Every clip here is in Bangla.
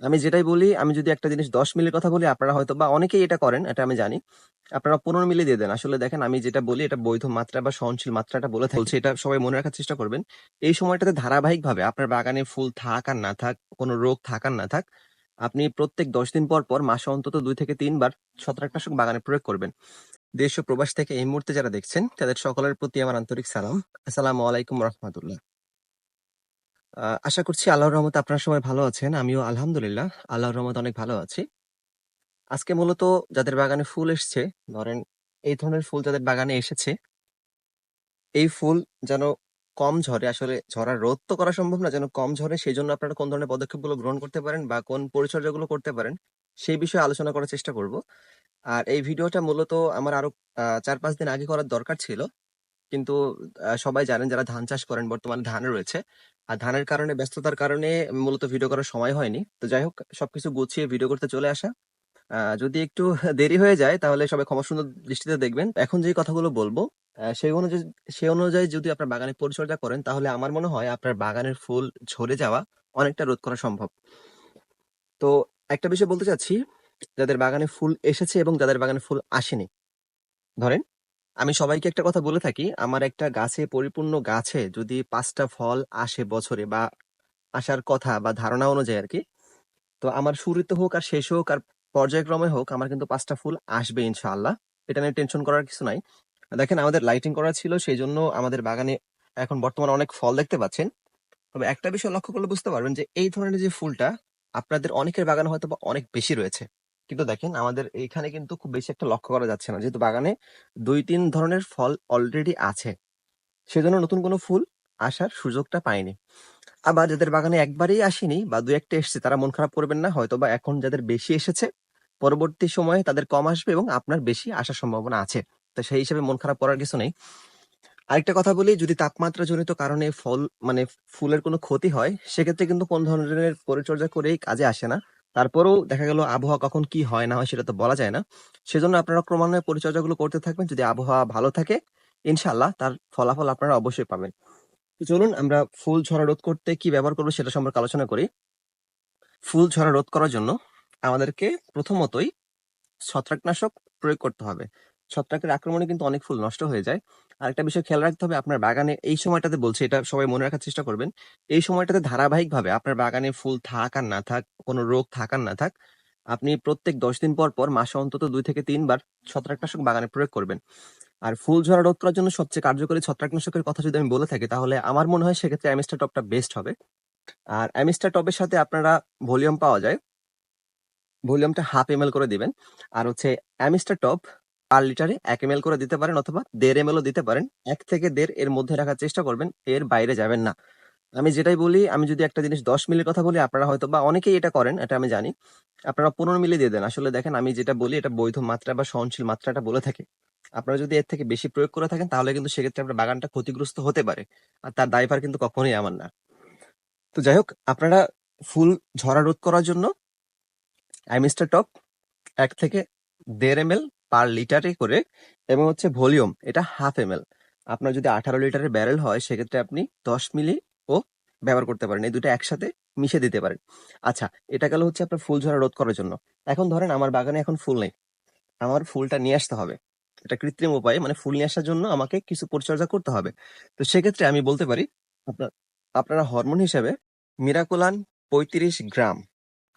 আমি যেটাই বলি, আমি যদি একটা জিনিস ১০ মিলির কথা বলি, আপনারা হয়তো বা অনেকেই এটা করেন, এটা আমি জানি। আপনারা ১৫ মিলি দিয়ে দেন। আসলে দেখেন আমি যেটা বলি এটা বৈধ মাত্রা বা সহনশীল মাত্রাটা বলে থাকি। বলছি এটা সবাই মনে রাখার চেষ্টা করবেন। এই সময়টাতে ধারাবাহিকভাবে আপনার বাগানে ফুল থাক আর না থাক, কোনো রোগ থাক আর না থাক, আপনি প্রত্যেক ১০ দিন পর, পর মাসে অন্তত দুই থেকে ৩ বার ছত্রাকনাশক বাগানে প্রয়োগ করবেন। দেশ ও প্রবাস থেকে এই মুহূর্তে যারা দেখছেন, তাদের সকলের প্রতি আমার আন্তরিক সালাম। আসসালামু আলাইকুম রাহমাতুল্লাহ। আ আশা করছি আল্লাহর রহমতে আপনারা সবাই ভালো আছেন। আমিও আলহামদুলিল্লাহ আল্লাহর রহমতে অনেক ভালো আছি। আজকে মূলত যাদের বাগানে ফুল এসছে, ধরেন এই ধরনের ফুল যাদের বাগানে এসেছে এই ফুল যেন কম ঝরে, আসলে ঝরার রোধ তো করা সম্ভব না, যেন কম ঝরে সেজন্য আপনারা কোন ধরনের পদক্ষেপগুলো গ্রহণ করতে পারেন বা কোন পরিচর্যাগুলো করতে পারেন, সেই বিষয়ে আলোচনা করার চেষ্টা করব। আর এই ভিডিওটা মূলত আমার আরও আ ৪-৫ দিন আগে করার দরকার ছিল। কিন্তু সবাই জানেন যারা ধান চাষ করেন বর্তমানে ধান রয়েছে। আর ধানের কারণে ব্যস্ততার কারণে মূলত ভিডিও করার সময় হয়নি। তো যাই হোক সবকিছু গুছিয়ে ভিডিও করতে চলে আসা। যদি একটু দেরি হয়ে যায় তাহলে সবাই ক্ষমাসুন্দর দৃষ্টিতে দেখবেন। এখন যে কথাগুলো বলব সেই অনুযায়ী সেই অনুযায়ী যদি আপনার বাগানে পরিচর্যা করেন তাহলে আমার মনে হয় আপনার বাগানের ফুল ঝরে যাওয়া অনেকটা রোধ করা সম্ভব। তো একটা বিষয় বলতে চাচ্ছি, যাদের বাগানে ফুল এসেছে এবং যাদের বাগানে ফুল আসেনি। ধরেন আমি সবাইকে একটা কথা বলে থাকি, আমার একটা গাছে পরিপূর্ণ গাছে যদি ৫ টা ফল আসে বছরে বা আসার কথা বা ধারণা অনুযায়ী আরকি। তো আমার শুরুতে হোক আর শেষে হোক আর পর্যায়ক্রমে হোক আমার কিন্তু ৫ টা ফুল আসবে ইনশাআল্লাহ। এটা নিয়ে টেনশন করার কিছু নাই। দেখেন আমাদের লাইটিং করা ছিল সেইজন্য আমাদের বাগানে এখন বর্তমানে অনেক ফল দেখতে পাচ্ছেন। তবে একটা বিষয় লক্ষ্য করলে বুঝতে পারবেন যে এই ধরনের যে ফুলটা আপনাদের অনেকের বাগানে হয়তোবা অনেক বেশি রয়েছে। কিন্তু দেখেন আমাদের এখানে কিন্তু খুব বেশি একটা লক্ষ্য করা যাচ্ছে না। যেহেতু বাগানে ২-৩ ধরনের ফল অলরেডি আছে। সেজন্য নতুন কোনো ফুল আসার সুযোগটা পায়নি। আবার যাদের বাগানে একবারেই আসেনি বা ২-১ টা এসছে তারা মন খারাপ করবেন না। হয়তোবা এখন যাদের বেশি এসেছে, পরবর্তী সময়ে তাদের কম আসবে এবং আপনার বেশি আসার সম্ভাবনা আছে। তো সেই হিসেবে মন খারাপ করার কিছু নেই। আরেকটা কথা বলি যদি তাপমাত্রা জনিত কারণে ফল মানে ফুলের কোনো ক্ষতি হয়, সেক্ষেত্রে কিন্তু কোন ধরনের পরিচর্যা করেই কাজে আসে না। তারপরেও দেখা গেল আবহাওয়া কখন কি হয় না হয় সেটা তো বলা যায় না। সেজন্য আপনারা ক্রমান্বয়ে পরিচর্যাগুলো করতে থাকবেন। যদি আবহাওয়া ভালো থাকে, ইনশাল্লাহ তার ফলাফল আপনারা অবশ্যই পাবেন। তো চলুন আমরা ফুল ঝরা রোধ করতে কি ব্যবহার করব সেটা সম্পর্কে আলোচনা করি। ফুল ঝরা রোধ করার জন্য আমাদেরকে প্রথমতই ছত্রাকনাশক প্রয়োগ করতে হবে। ছত্রাকের আক্রমণে কিন্তু অনেক ফুল নষ্ট হয়ে যায়। আরেকটা বিষয় খেয়াল রাখতে হবে আপনার বাগানে এই সময়টাতে বলছি এটা সবাই মনে রাখার চেষ্টা করবেন। এই সময়টাতে ধারাবাহিকভাবে আপনার বাগানে ফুল থাক আর না থাক, কোনো রোগ থাক আর না থাক, আপনি প্রত্যেক ১০ দিন পর, পর মাসে অন্তত দুই থেকে তিনবার ছত্রাকনাশক বাগানে প্রয়োগ করবেন। আর ফুল ঝরা রোধ করার জন্য সবচেয়ে কার্যকরী ছত্রাকনাশকের কথা যদি আমি বলে থাকি তাহলে আমার মনে হয় সেক্ষেত্রে অ্যামিস্টার টপটা বেস্ট হবে। আর অ্যামিস্টার টপের সাথে আপনারা ভলিউম পাওয়া যায়। ভলিউমটা 1/2 এমএল করে দিবেন। আর হচ্ছে অ্যামিস্টার টপ পার লিটারে এক এমএল করে দিতে পারেন অথবা ১.৫ এমএলও দিতে পারেন। এক থেকে দেড় এর মধ্যে রাখার চেষ্টা করবেন। এর বাইরে যাবেন না। আমি যেটাই বলি, আমি যদি একটা জিনিস ১০ মিলির কথা বলি, আপনারা হয়তো বা অনেকেই এটা করেন, এটা আমি জানি। আপনারা ১৫ মিলি দিয়ে দেন। আসলে দেখেন আমি যেটা বলি এটা বৈধ মাত্রা বা সহনশীল মাত্রাটা বলে থাকি। আপনারা যদি এর থেকে বেশি প্রয়োগ করে থাকেন তাহলে কিন্তু সেক্ষেত্রে আপনার বাগানটা ক্ষতিগ্রস্ত হতে পারে। আর তার দায়ভার কিন্তু কখনোই আমার না। তো যাই হোক আপনারা ফুল ঝরা রোধ করার জন্য অ্যামিস্টার টপ এক থেকে ১.৫ এমএল পার লিটারে করে এবং হচ্ছে ভলিউম এটা 1/2 এমএল। আপনার যদি ১৮ লিটারের ব্যারেল হয় সেক্ষেত্রে আপনি ১০ মিলি ও ব্যবহার করতে পারেন। এই দুটো একসাথে মিশে দিতে পারেন। আচ্ছা, এটা গেল হচ্ছে আপনার ফুল ঝরা রোধ করার জন্য। এখন ধরেন আমার বাগানে এখন ফুল নেই। আমার ফুলটা নিয়ে আসতে হবে। এটা কৃত্রিম উপায়ে মানে ফুল নিয়ে আসার জন্য আমাকে কিছু পরিচর্যা করতে হবে। তো সেক্ষেত্রে আমি বলতে পারি আপনার আপনারা হরমোন হিসেবে মিরাকুলান ৩৫ গ্রাম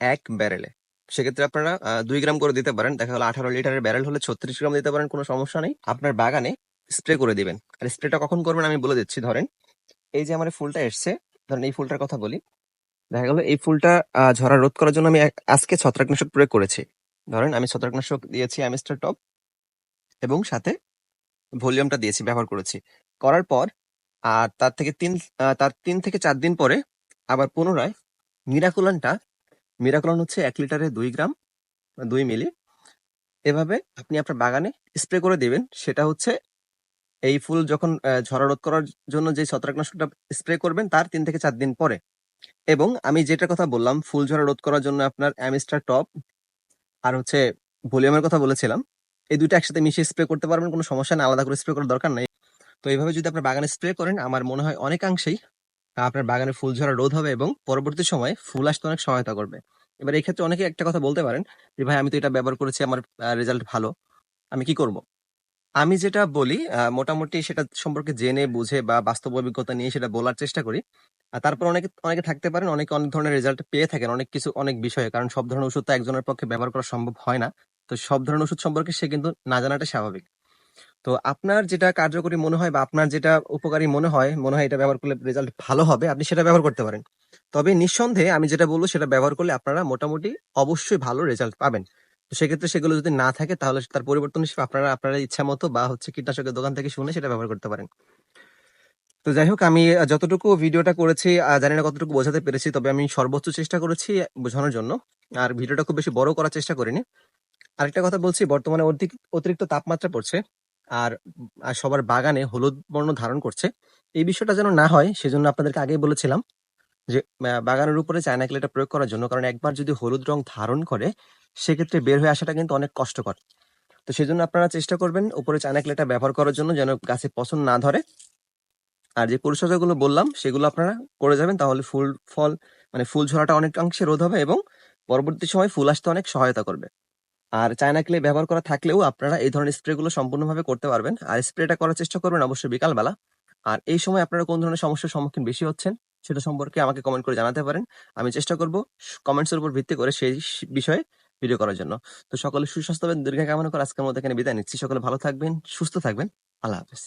এক ব্যারেলে। সেক্ষেত্রে আপনারা দুই গ্রাম করে দিতে পারেন। দেখা গেল ১৮ লিটারের ব্যারেল হলে ৩৬ গ্রাম দিতে পারেন, কোনো সমস্যা নেই। আপনার বাগানে স্প্রে করে দিবেন। আর স্প্রেটা কখন করবেন আমি বলে দিচ্ছি ধরেন, এই যে আমার ফুলটা এসছে, ধরেন এই ফুলটার কথা বলি। দেখা গেল এই ফুলটা ঝরা রোধ করার জন্য আমি আজকে ছত্রাকনাশক প্রয়োগ করেছি। ধরেন আমি ছত্রাকনাশক দিয়েছি অ্যামিস্টার টপ এবং সাথে ভলিউমটা দিয়েছি, ব্যবহার করেছি। করার পর আর তার থেকে তিন তার তিন থেকে চার দিন পরে আবার পুনরায় মিরাকুলানটা, মিরাকুলান হচ্ছে এক লিটারে দুই গ্রাম, দুই মিলি। এভাবে আপনি আপনার বাগানে স্প্রে করে দিবেন। সেটা হচ্ছে এই ফুল যখন ঝরা রোধ করার জন্য যে ছত্রাকনাশকটা স্প্রে করবেন তার তিন থেকে চার দিন পরে। এবং আমি যেটার কথা বললাম ফুল ঝরা রোধ করার জন্য আপনার অ্যামিস্টার টপ আর হচ্ছে ভলিউমের কথা বলেছিলাম। এই ২ টা একসাথে মিশিয়ে স্প্রে করতে পারবেন, কোনো সমস্যা নাই। আলাদা করে স্প্রে করার দরকার নেই তো এভাবে যদি আপনার বাগানে স্প্রে করেন আমার মনে হয় অনেকাংশেই আপনার বাগানে ফুল ঝরা রোধ হবে এবং পরবর্তী সময়ে ফুল আসতে অনেক সহায়তা করবে। এবার এই ক্ষেত্রে অনেকে একটা কথা বলতে পারেন যে, ভাই, আমি তো এটা ব্যবহার করেছি, আমার রেজাল্ট ভালো, আমি কি করব? আমি যেটা বলি মোটামুটি সেটা সম্পর্কে জেনে, বুঝে বা বাস্তব অভিজ্ঞতা নিয়ে সেটা বলার চেষ্টা করি। আর তারপর অনেকে অনেকে থাকতে পারেন, অনেকে অনেক ধরনের রেজাল্ট পেয়ে থাকেন, অনেক কিছু, অনেক বিষয়ে। কারণ সব ধরনের ওষুধ তো একজনের পক্ষে ব্যবহার করা সম্ভব হয় না। তো সব ধরনের ওষুধ সম্পর্কে সে কিন্তু না জানাটা স্বাভাবিক। তো আপনার যেটা কার্যকরী মনে হয় বা আপনার যেটা উপকারী মনে হয় মনে হয় এটা ব্যবহার করলে রেজাল্ট ভালো হবে, আপনি সেটা ব্যবহার করতে পারেন। তবে নিঃসন্দেহে আমি যেটা বলব সেটা ব্যবহার করলে আপনারা মোটামুটি অবশ্যই ভালো রেজাল্ট পাবেন। তো সেক্ষেত্রে সেগুলো যদি না থাকে তাহলে তার পরিবর্তন হিসেবে আপনারা আপনারা ইচ্ছা মতো বা হচ্ছে কীটনাশকের দোকান থেকে শুনে সেটা ব্যবহার করতে পারেন। তো যাই হোক, আমি যতটুকু ভিডিওটা করেছি জানি না কতটুকু বোঝাতে পেরেছি, তবে আমি সর্বোচ্চ চেষ্টা করেছি বোঝানোর জন্য। আর ভিডিওটা খুব বেশি বড় করার চেষ্টা করিনি। আরেকটা কথা বলছি, বর্তমানে অতিরিক্ত তাপমাত্রা পড়ছে। আর সবার বাগানে হলুদ বর্ণ ধারণ করছে। এই বিষয়টা যেন না হয়, সেজন্য আপনাদেরকে আগেই বলেছিলাম যে বাগানের উপরে চায়না ক্লেটা প্রয়োগ করার জন্য, কারণ একবার যদি হলুদ রং ধারণ করে, সেক্ষেত্রে বের হয়ে আসাটা কিন্তু অনেক কষ্টকর। তো সেজন্য আপনারা চেষ্টা করবেন উপরে চায়না ক্লেটা ব্যবহার করার জন্য যেন গাছে পছন্দ না ধরে। আর যে পরিচর্যাগুলো বললাম, সেগুলো আপনারা করে যাবেন, তাহলে ফুল, ফল মানে ফুল ঝরাটা অনেকাংশে রোধ হবে এবং পরবর্তী সময় ফুল আসতে অনেক সহায়তা করবে। আর চায়না ক্লে ব্যবহার করা থাকলেও আপনারা এই ধরনের স্প্রে গুলো সম্পূর্ণভাবে করতে পারবেন। আর স্প্রেটা করার চেষ্টা করবেন অবশ্যই বিকালবেলা। আর এই সময় আপনারা কোন ধরনের সমস্যার সম্মুখীন বেশি হচ্ছেন সেটা সম্পর্কে আমাকে কমেন্ট করে জানাতে পারেন। আমি চেষ্টা করব কমেন্টসের উপর ভিত্তি করে সেই বিষয়ে ভিডিও করার জন্য। তো সকলে সুস্বাস্থ্য এবং দীর্ঘ কামনা করে আজকের মধ্যে এখানে বিদায় নিচ্ছি। সকলে ভালো থাকবেন, সুস্থ থাকবেন। আল্লাহ হাফেজ।